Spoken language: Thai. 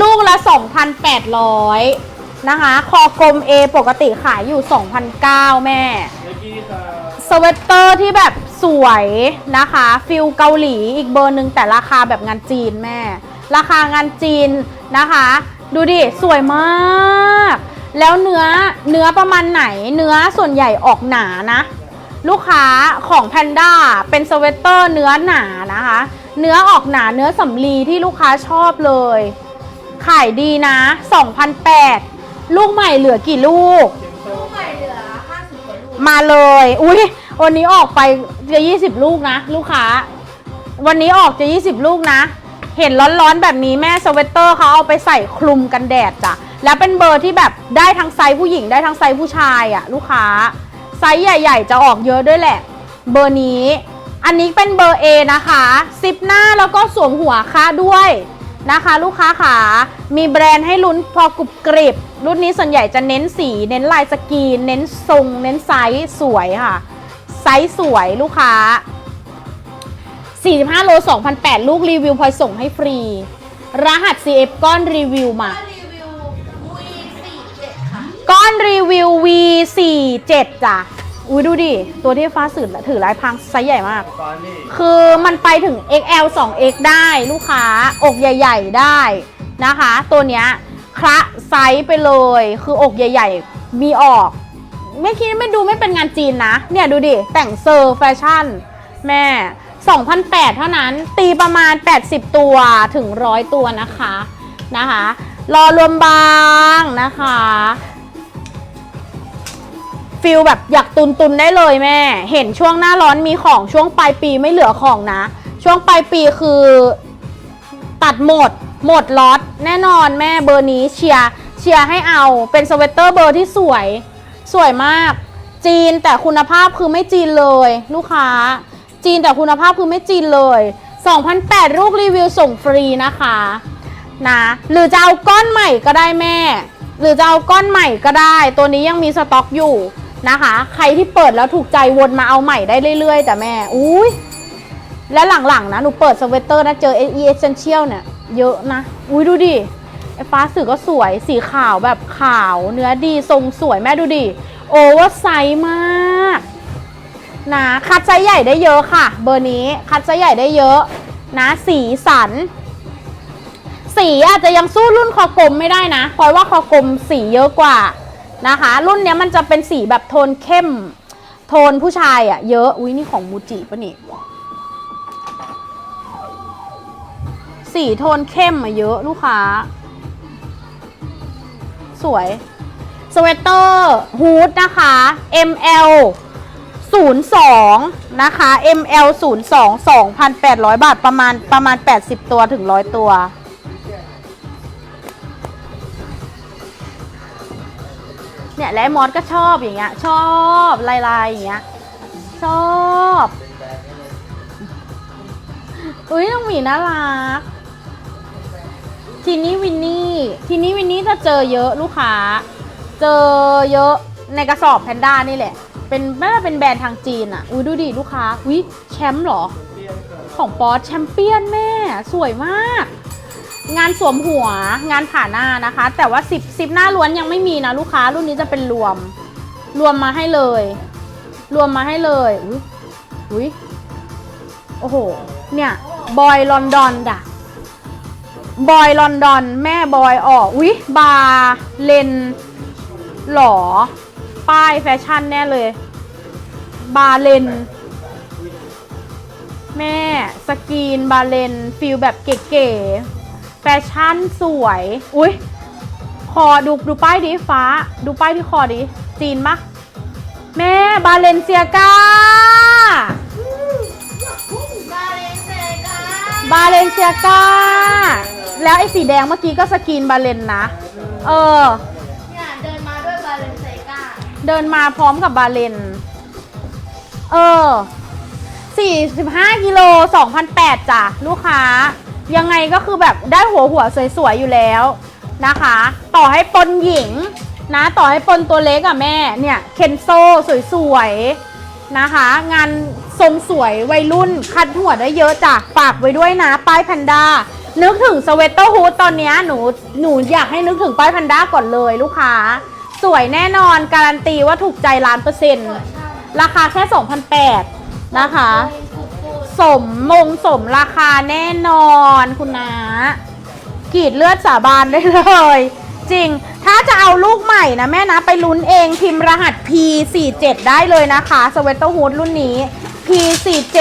ลูกละ 2,800 นะคะ คอกลม A ปกติขายอยู่2,009แม่เมื่อสเวตเตอร์ที่แบบสวยนะคะ ฟิลเกาหลีอีกเบอร์หนึ่งแต่ราคาแบบงานจีนแม่ ราคางานจีนนะคะ ดูดิ สวยมาก แล้วเนื้อเนื้อประมาณไหน เนื้อส่วนใหญ่ออกหนานะ ลูกค้าของแพนด้าเป็นสเวตเตอร์เนื้อหนานะคะ เนื้อออกหนาเนื้อสำลีที่ลูกค้าชอบเลย ขายดีนะ2,008ลูกใหม่เหลือกี่ลูก ลูกใหม่เหลือ50กว่าลูกมาเลย อุ้ยวันนี้ออกไปจะ 20 ลูกนะ ลูกค้า วันนี้ออกจะ 20 ลูกนะ เห็นร้อนๆแบบนี้แม่สเวตเตอร์เขาเอาไปใส่คลุมกันแดดจ้ะ แล้วเป็นเบอร์ที่แบบได้ทั้งไซส์ผู้หญิงได้ทั้งไซส์ผู้ชายอะลูกค้า ไซส์ใหญ่ ๆ จะออกเยอะด้วยแหละ เบอร์นี้ อันนี้เป็นเบอร์ A นะคะซิปหน้าแล้วก็สวมหัวค่ะด้วยนะคะ ลูกค้าขา มีแบรนด์ให้ลุ้นพอกรุบกริบ รุ่นนี้ส่วนใหญ่จะเน้นสี เน้นลายสกรีน เน้นทรง เน้นไซส์สวยค่ะ ไซส์สวยลูกค้า 45 โล2,008ลูกรีวิวพลอยส่งให้ฟรี รหัส CF ก้อนรีวิวมาก็รีวิว V47 ค่ะ ก้อนรีวิว V47 จ้ะ อุ้ยดูดิ ตัวที่ฟ้าสื่อถือลายพรางไซส์ใหญ่มากตอนนี้คือมันไปถึง XL 2X ได้ลูกค้า อกใหญ่ ๆ ได้ นะคะ ตัวเนี้ยคละไซส์ไปเลย คืออกใหญ่ ๆ มีออก ไม่คิดไม่ดูไม่เป็นงานจีนนะ เนี่ยดูดิ แต่งเซอร์แฟชั่น แม่2,008เท่านั้น ตีประมาณ 80 ตัวถึง 100 ตัวนะคะนะคะ รอรวมบางนะคะฟิลแบบอยากตุนตุนได้เลยแม่ เห็นช่วงหน้าร้อนมีของช่วงปลายปีไม่เหลือของนะ ช่วงปลายปีคือตัดหมด หมดล็อตแน่นอนแม่เบอร์นี้เชียร์เชียร์ให้เอาเป็นสเวตเตอร์เบอร์ที่สวย สวยมาก จีนแต่คุณภาพคือไม่จีนเลย ลูกค้า จีนแต่คุณภาพคือไม่จีนเลย2,008ลูกรีวิวส่งฟรีนะคะนะหรือจะเอาก้อนใหม่ก็ได้แม่ หรือจะเอาก้อนใหม่ก็ได้ ตัวนี้ยังมีสต็อกอยู่นะคะ ใครที่เปิดแล้วถูกใจวนมาเอาใหม่ได้เรื่อยๆแต่แม่อุ้ยและหลังๆนะหนูเปิดสเวตเตอร์นะเจอ e essential เนี่ย เยอะนะ อุ้ยดูดิไอ้ฟ้าสื่อก็สวยสีขาวแบบขาวเนื้อดีทรงสวยแม่ดูดิ โอเวอร์ไซส์มากนะคัดไซส์ใหญ่ได้เยอะค่ะ เบอร์นี้คัดไซส์ใหญ่ได้เยอะ นะสีสัน สีอาจจะยังสู้รุ่นคอกลมไม่ได้นะเพราะว่าคอกลมสีเยอะกว่านะคะ รุ่นเนี้ยมันจะเป็นสีแบบโทนเข้ม โทนผู้ชายอะเยอะอุ้ยนี่ของมูจิปะนี่ สีโทนเข้มอะเยอะลูกค้า สวย สเวตเตอร์ฮูดนะคะ ML 02 นะคะ ML 02 2,800 บาท ประมาณประมาณ 80 ตัวถึง 100 ตัว เนี่ยและมอสก็ชอบอย่างเงี้ย ชอบลายๆอย่างเงี้ย ชอบ อุ้ยน้องหมีน่ารัก ทีนี้วินนี่ ทีนี้วินนี่จะเจอเยอะลูกค้า เจอเยอะในกระสอบแพนด้านี่แหละ เป็นไม่ว่าเป็นแบรนด์ทางจีนอะอุ้ยดูดิลูกค้าอุ้ยแชมป์หรอ ของป๊อตแชมเปี้ยนแม่ สวยมาก งานสวมหัวงานผ่าหน้านะคะ แต่ว่าสิบสิบหน้าล้วนยังไม่มีนะลูกค้า รุ่นนี้จะเป็นรวม รวมมาให้เลย รวมมาให้เลยอุ้ยอุ้ยโอ้โห เนี่ย บอยลอนดอนด่ะ บอยลอนดอน แม่บอยออกอุ๊ยบาร์เลนหรอ ป้ายแฟชั่นแน่เลย บาร์เลน แม่สกรีนบาร์เลนฟิลแบบเก๋ๆแฟชั่นสวย อุ๊ย คอดูดูป้ายดิฟ้า ดูป้ายที่คอดิ จีนปะแม่บาเลนเซียกาบาเลนเซกาบาเลนเซียกา แล้วไอ้สีแดงเมื่อกี้ก็สกรีนบาเลนนะ เออ เนี่ยเดินมาด้วยบาเลนเซกาเดินมาพร้อมกับบาเลน เออ 45กิโล2,008จ้ะ ลูกค้า ยังไงก็คือแบบได้หัวหัวสวยๆ อยู่แล้วนะคะ ต่อให้ปนหญิงนะ ต่อให้ปนตัวเล็กอะแม่ เนี่ย เคนโซสวยๆ นะคะ งานทรงสวยวัยรุ่นคัดหัวได้เยอะจ้ะ ฝากไว้ด้วยนะ ป้ายแพนด้า นึกถึงสเวตเตอร์ฮูดตอนนี้หนูหนูอยากให้นึกถึงป้ายแพนด้าก่อนเลยลูกค้า สวยแน่นอนการันตีว่าถูกใจล้านเปอร์เซ็นต์ราคาแค่2,008นะคะ สมมงสมราคาแน่นอนคุณนะกรีดเลือดสาบานได้เลย จริง ถ้าจะเอาลูกใหม่นะแม่นะ ไปลุ้นเองพิมพ์รหัส P47 ได้เลยนะคะ สเวตเตอร์ฮูดรุ่นนี้ P47